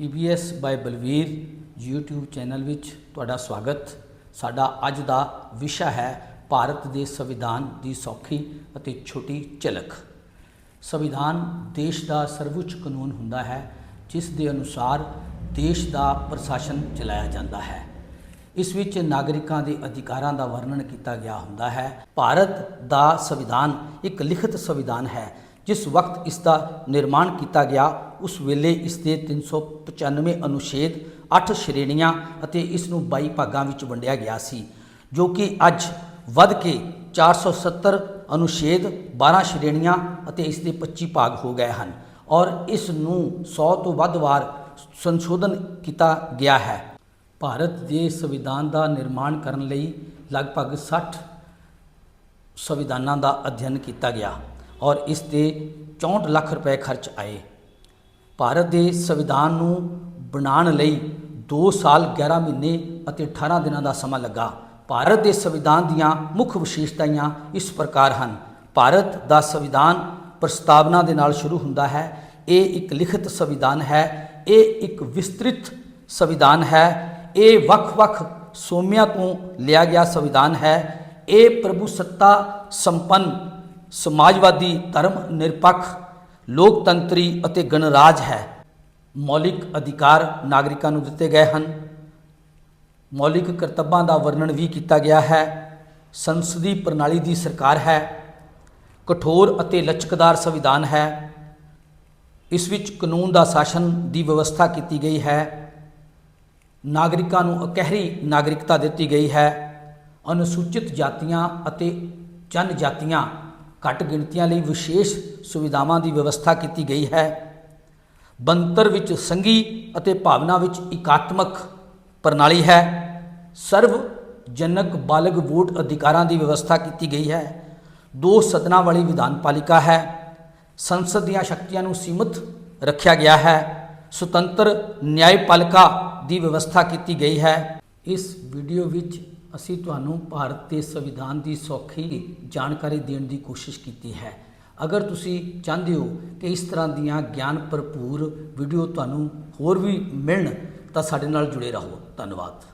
PBS ਬਾਈ Balvir YouTube channel ਵਿੱਚ ਤੁਹਾਡਾ ਸਵਾਗਤ। ਸਾਡਾ ਅੱਜ ਦਾ ਵਿਸ਼ਾ ਹੈ ਭਾਰਤ ਦੇ ਸੰਵਿਧਾਨ ਦੀ ਸੌਖੀ ਅਤੇ ਛੋਟੀ ਝਲਕ। ਸੰਵਿਧਾਨ ਦੇਸ਼ ਦਾ ਸਰਵਉੱਚ ਕਾਨੂੰਨ ਹੁੰਦਾ ਹੈ, ਜਿਸ ਦੇ ਅਨੁਸਾਰ ਦੇਸ਼ ਦਾ ਪ੍ਰਸ਼ਾਸਨ ਚਲਾਇਆ ਜਾਂਦਾ ਹੈ। ਇਸ ਵਿੱਚ ਨਾਗਰਿਕਾਂ ਦੇ ਅਧਿਕਾਰਾਂ ਦਾ ਵਰਣਨ ਕੀਤਾ ਗਿਆ ਹੁੰਦਾ ਹੈ। ਭਾਰਤ ਦਾ ਸੰਵਿਧਾਨ ਇੱਕ ਲਿਖਤ ਸੰਵਿਧਾਨ ਹੈ, ਜਿਸ ਵਕਤ ਇਸ ਦਾ ਨਿਰਮਾਣ ਕੀਤਾ ਗਿਆ ਉਸ ਵੇਲੇ ਇਸ ਦੇ 395 ਅਨੁਛੇਦ 8 ਸ਼੍ਰੇਣੀਆਂ ਅਤੇ ਇਸ ਨੂੰ 22 ਭਾਗਾਂ ਵਿੱਚ ਵੰਡਿਆ ਗਿਆ ਸੀ, ਜੋ ਕਿ ਅੱਜ ਵੱਧ ਕੇ 470 ਅਨੁਛੇਦ 12 ਸ਼੍ਰੇਣੀਆਂ ਅਤੇ ਇਸ ਦੇ 25 ਭਾਗ ਹੋ ਗਏ ਹਨ ਔਰ ਇਸ ਨੂੰ 100 ਤੋਂ ਵੱਧ ਵਾਰ ਸੰਸ਼ੋਧਨ ਕੀਤਾ ਗਿਆ ਹੈ। ਭਾਰਤ ਦੇ ਸੰਵਿਧਾਨ ਦਾ ਨਿਰਮਾਣ ਕਰਨ ਲਈ ਲਗਭਗ 60 ਸੰਵਿਧਾਨਾਂ ਦਾ ਅਧਿਐਨ ਕੀਤਾ ਗਿਆ ਔਰ ਇਸ ਤੇ 64 ਲੱਖ ਰੁਪਏ ਖਰਚ ਆਏ। ਭਾਰਤ ਦੇ ਸੰਵਿਧਾਨ ਨੂੰ ਬਣਾਉਣ ਲਈ 2 ਸਾਲ 11 ਮਹੀਨੇ ਅਤੇ 18 ਦਿਨਾਂ ਦਾ ਸਮਾਂ ਲੱਗਾ। ਭਾਰਤ ਦੇ ਸੰਵਿਧਾਨ ਦੀਆਂ ਮੁੱਖ ਵਿਸ਼ੇਸ਼ਤਾਵਾਂ ਇਸ ਪ੍ਰਕਾਰ ਹਨ। ਭਾਰਤ ਦਾ ਸੰਵਿਧਾਨ ਪ੍ਰਸਤਾਵਨਾ ਦੇ ਨਾਲ ਸ਼ੁਰੂ ਹੁੰਦਾ ਹੈ। ਇਹ ਇੱਕ ਲਿਖਤ ਸੰਵਿਧਾਨ ਹੈ। ਇਹ ਇੱਕ ਵਿਸਤ੍ਰਿਤ ਸੰਵਿਧਾਨ ਹੈ। ਇਹ ਵੱਖ-ਵੱਖ ਸੋਮਿਆਂ ਤੋਂ ਲਿਆ ਗਿਆ ਸੰਵਿਧਾਨ ਹੈ। ਇਹ ਪ੍ਰਭੂ ਸੱਤਾ ਸੰਪੰਨ ਸਮਾਜਵਾਦੀ ਧਰਮ ਨਿਰਪੱਖ ਲੋਕਤੰਤਰੀ ਅਤੇ ਗਣਰਾਜ ਹੈ। ਮੌਲਿਕ ਅਧਿਕਾਰ ਨਾਗਰਿਕਾਂ ਨੂੰ ਦਿੱਤੇ ਗਏ ਹਨ। ਮੌਲਿਕ ਕਰਤੱਵਾਂ ਦਾ ਵਰਣਨ ਵੀ ਕੀਤਾ ਗਿਆ ਹੈ। ਸੰਸਦੀ ਪ੍ਰਣਾਲੀ ਦੀ ਸਰਕਾਰ ਹੈ। ਕਠੋਰ ਅਤੇ ਲਚਕਦਾਰ ਸੰਵਿਧਾਨ ਹੈ। ਇਸ ਵਿੱਚ ਕਾਨੂੰਨ ਦਾ ਸ਼ਾਸਨ ਦੀ ਵਿਵਸਥਾ ਕੀਤੀ ਗਈ ਹੈ। ਨਾਗਰਿਕਾਂ ਨੂੰ ਅਕਹਿਰੀ ਨਾਗਰਿਕਤਾ ਦਿੱਤੀ ਗਈ ਹੈ। ਅਨੁਸੂਚਿਤ ਜਾਤੀਆਂ ਅਤੇ ਜਨਜਾਤੀਆਂ ਘੱਟ ਗਿਣਤੀਆਂ ਲਈ ਵਿਸ਼ੇਸ਼ ਸੁਵਿਧਾਵਾਂ ਦੀ ਵਿਵਸਥਾ ਕੀਤੀ ਗਈ ਹੈ। ਬੰਤਰ ਵਿੱਚ ਸੰਘੀ ਅਤੇ ਭਾਵਨਾ ਵਿੱਚ ਇਕਾਤਮਕ ਪ੍ਰਣਾਲੀ ਹੈ। ਸਰਵ ਜਨਕ ਬਾਲਗ ਵੋਟ ਅਧਿਕਾਰਾਂ ਦੀ ਵਿਵਸਥਾ ਕੀਤੀ ਗਈ ਹੈ। ਦੋ ਸਦਨਾਂ ਵਾਲੀ ਵਿਧਾਨ ਪਾਲਿਕਾ ਹੈ। ਸੰਸਦ ਦੀਆਂ ਸ਼ਕਤੀਆਂ ਨੂੰ ਸੀਮਿਤ ਰੱਖਿਆ ਗਿਆ ਹੈ। ਸੁਤੰਤਰ ਨਿਆਂਪਾਲਿਕਾ ਦੀ ਵਿਵਸਥਾ ਕੀਤੀ ਗਈ ਹੈ। ਇਸ ਵੀਡੀਓ ਵਿੱਚ ਅਸੀਂ ਤੁਹਾਨੂੰ ਭਾਰਤ ਦੇ ਸੰਵਿਧਾਨ ਦੀ ਸੌਖੀ ਜਾਣਕਾਰੀ ਦੇਣ ਦੀ ਕੋਸ਼ਿਸ਼ ਕੀਤੀ ਹੈ। ਅਗਰ ਤੁਸੀਂ ਚਾਹੁੰਦੇ ਹੋ ਕਿ ਇਸ ਤਰ੍ਹਾਂ ਦੀਆਂ ਗਿਆਨ ਭਰਪੂਰ ਵੀਡੀਓ ਤੁਹਾਨੂੰ ਹੋਰ ਵੀ ਮਿਲਣ, ਤਾਂ ਸਾਡੇ ਨਾਲ ਜੁੜੇ ਰਹੋ। ਧੰਨਵਾਦ।